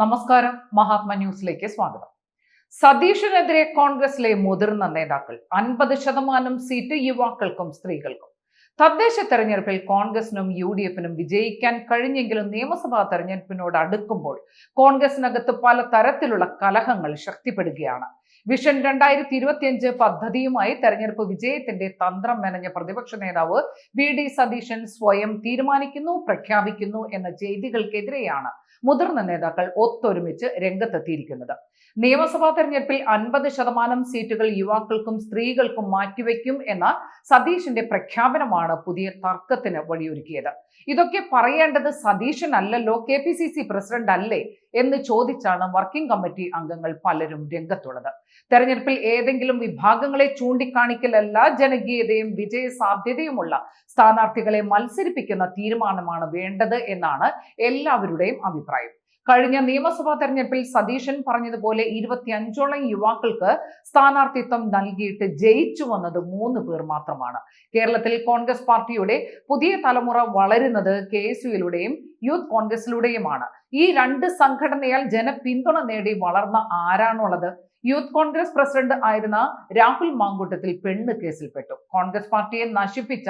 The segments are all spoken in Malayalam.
നമസ്കാരം. മഹാത്മ ന്യൂസിലേക്ക് സ്വാഗതം. സതീഷിനെതിരെ കോൺഗ്രസിലെ മുതിർന്ന നേതാക്കൾ അൻപത് ശതമാനം സീറ്റ് യുവാക്കൾക്കും സ്ത്രീകൾക്കും. തദ്ദേശ തെരഞ്ഞെടുപ്പിൽ കോൺഗ്രസിനും യു ഡി എഫിനും വിജയിക്കാൻ കഴിഞ്ഞെങ്കിലും നിയമസഭാ തെരഞ്ഞെടുപ്പിനോട് അടുക്കുമ്പോൾ കോൺഗ്രസിനകത്ത് പല തരത്തിലുള്ള കലഹങ്ങൾ ശക്തിപ്പെടുകയാണ്. വിഷൻ രണ്ടായിരത്തി ഇരുപത്തിയഞ്ച് പദ്ധതിയുമായി തെരഞ്ഞെടുപ്പ് വിജയത്തിന്റെ തന്ത്രം മെനഞ്ഞ പ്രതിപക്ഷ നേതാവ് വി ഡി സതീശൻ സ്വയം തീരുമാനിക്കുന്നു പ്രഖ്യാപിക്കുന്നു എന്ന ചെയ്തികൾക്കെതിരെയാണ് മുതിർന്ന നേതാക്കൾ ഒത്തൊരുമിച്ച് രംഗത്തെത്തിയിരിക്കുന്നത്. നിയമസഭാ തെരഞ്ഞെടുപ്പിൽ അൻപത് ശതമാനം സീറ്റുകൾ യുവാക്കൾക്കും സ്ത്രീകൾക്കും മാറ്റിവെക്കും എന്ന സതീഷിന്റെ പ്രഖ്യാപനമാണ് പുതിയ തർക്കത്തിന് വഴിയൊരുക്കിയത്. ഇതൊക്കെ പറയേണ്ടത് സതീശൻ അല്ലല്ലോ K P C C president അല്ലേ എന്ന് ചോദിച്ചാണ് വർക്കിംഗ് കമ്മിറ്റി അംഗങ്ങൾ പലരും രംഗത്തുള്ളത്. തെരഞ്ഞെടുപ്പിൽ ഏതെങ്കിലും വിഭാഗങ്ങളെ ചൂണ്ടിക്കാണിക്കലല്ല ജനകീയതയും വിജയ സാധ്യതയുമുള്ള സ്ഥാനാർത്ഥികളെ മത്സരിപ്പിക്കുന്ന തീരുമാനമാണ് വേണ്ടത് എന്നാണ് എല്ലാവരുടെയും അഭിപ്രായം. കഴിഞ്ഞ നിയമസഭാ തെരഞ്ഞെടുപ്പിൽ സതീശൻ പറഞ്ഞതുപോലെ ഇരുപത്തിയഞ്ചോളം യുവാക്കൾക്ക് സ്ഥാനാർത്ഥിത്വം നൽകിയിട്ട് ജയിച്ചു വന്നത് മൂന്ന് പേർ മാത്രമാണ്. കേരളത്തിൽ കോൺഗ്രസ് പാർട്ടിയുടെ പുതിയ തലമുറ വളരുന്നത് കെ എസ് യുയിലൂടെയും യൂത്ത് കോൺഗ്രസിലൂടെയുമാണ്. ഈ രണ്ട് സംഘടനയാൽ ജനപിന്തുണ നേടി വളർന്ന ആരാണുള്ളത്? യൂത്ത് കോൺഗ്രസ് പ്രസിഡന്റ് ആയിരുന്ന രാഹുൽ മാങ്കൂട്ടത്തിൽ പെണ്ണ് കേസിൽപ്പെട്ടു കോൺഗ്രസ് പാർട്ടിയെ നശിപ്പിച്ച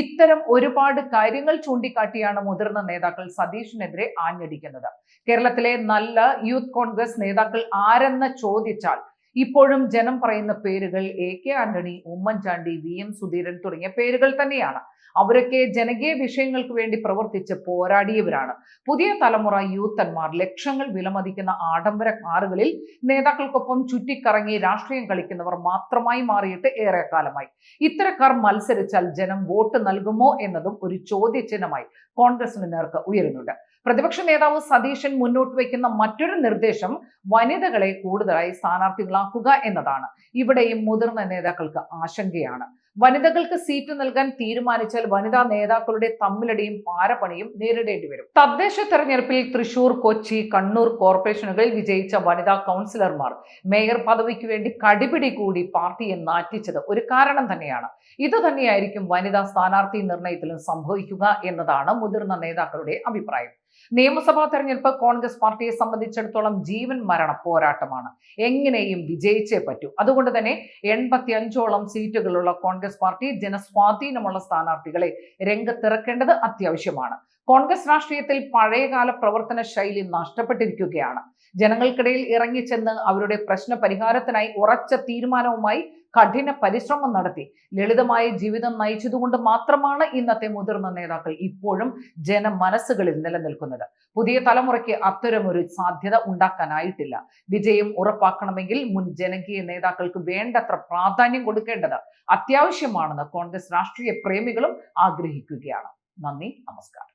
ഇത്തരം ഒരുപാട് കാര്യങ്ങൾ ചൂണ്ടിക്കാട്ടിയാണ് മുതിർന്ന നേതാക്കൾ സതീഷിനെതിരെ ആഞ്ഞടിക്കുന്നത്. കേരളത്തിലെ നല്ല യൂത്ത് കോൺഗ്രസ് നേതാക്കൾ ആരെന്ന് ചോദിച്ചാൽ ഇപ്പോഴും ജനം പറയുന്ന പേരുകൾ A K Antony Oommen Chandy V M Sudheeran തുടങ്ങിയ പേരുകൾ തന്നെയാണ്. അവരൊക്കെ ജനകീയ വിഷയങ്ങൾക്ക് വേണ്ടി പ്രവർത്തിച്ച് പോരാടിയവരാണ്. പുതിയ തലമുറ യൂത്തന്മാർ ലക്ഷങ്ങൾ വിലമതിക്കുന്ന ആഡംബര കാറുകളിൽ നേതാക്കൾക്കൊപ്പം ചുറ്റിക്കറങ്ങി രാഷ്ട്രീയം കളിക്കുന്നവർ മാത്രമായി മാറിയിട്ട് ഏറെ കാലമായി ഇത്തരക്കാർ മത്സരിച്ചാൽ ജനം വോട്ട് നൽകുമോ എന്നതും ഒരു ചോദ്യചിഹ്നമായി കോൺഗ്രസിന് നേർക്ക് ഉയരുന്നുണ്ട്. പ്രതിപക്ഷ നേതാവ് സതീശൻ മുന്നോട്ട് വയ്ക്കുന്ന മറ്റൊരു നിർദ്ദേശം വനിതകളെ കൂടുതലായി സ്ഥാനാർത്ഥികളാക്കുക എന്നതാണ്. ഇവിടെയും മുതിർന്ന നേതാക്കൾക്ക് ആശങ്കയാണ്. വനിതകൾക്ക് സീറ്റ് നൽകാൻ തീരുമാനിച്ചാൽ വനിതാ നേതാക്കളുടെ തമ്മിലടിയും പാരപണിയും നേരിടേണ്ടി വരും. തദ്ദേശ തെരഞ്ഞെടുപ്പിൽ തൃശൂർ കൊച്ചി കണ്ണൂർ കോർപ്പറേഷനുകളിൽ വിജയിച്ച വനിതാ കൗൺസിലർമാർ മേയർ പദവിക്ക് വേണ്ടി കടിപിടി കൂടി പാർട്ടിയെ നാറ്റിച്ചത് ഒരു കാരണം തന്നെയാണ്. ഇത് തന്നെയായിരിക്കും വനിതാ സ്ഥാനാർത്ഥി നിർണയത്തിലും സംഭവിക്കുക എന്നതാണ് മുതിർന്ന നേതാക്കളുടെ അഭിപ്രായം. നിയമസഭാ തെരഞ്ഞെടുപ്പ് കോൺഗ്രസ് പാർട്ടിയെ സംബന്ധിച്ചിടത്തോളം ജീവൻ മരണ പോരാട്ടമാണ്. എങ്ങനെയും വിജയിച്ചേ പറ്റൂ. അതുകൊണ്ട് തന്നെ എൺപത്തി അഞ്ചോളം സീറ്റുകളുള്ള കോൺഗ്രസ് പാർട്ടി ജനസ്വാധീനമുള്ള സ്ഥാനാർത്ഥികളെ രംഗത്തിറക്കേണ്ടത് അത്യാവശ്യമാണ്. കോൺഗ്രസ് രാഷ്ട്രീയത്തിൽ പഴയകാല പ്രവർത്തന ശൈലി നഷ്ടപ്പെട്ടിരിക്കുകയാണ്. ജനങ്ങൾക്കിടയിൽ ഇറങ്ങിച്ചെന്ന് അവരുടെ പ്രശ്ന പരിഹാരത്തിനായി ഉറച്ച തീരുമാനവുമായി കഠിന പരിശ്രമം നടത്തി. ലളിതമായ ജീവിതം നയിച്ചതുകൊണ്ട് മാത്രമാണ് ഇന്നത്തെ മുതിർന്ന നേതാക്കൾ ഇപ്പോഴും ജനമനസ്സുകളിൽ നിലനിൽക്കുന്നത്. പുതിയ തലമുറയ്ക്ക് അത്തരമൊരു സാധ്യത ഉണ്ടാക്കാനായിട്ടില്ല. വിജയം ഉറപ്പാക്കണമെങ്കിൽ മുൻ ജനകീയ നേതാക്കൾക്ക് വേണ്ടത്ര പ്രാധാന്യം കൊടുക്കേണ്ടത് അത്യാവശ്യമാണെന്ന് കോൺഗ്രസ് രാഷ്ട്രീയ പ്രേമികളും ആഗ്രഹിക്കുകയാണ്. നന്ദി നമസ്കാരം.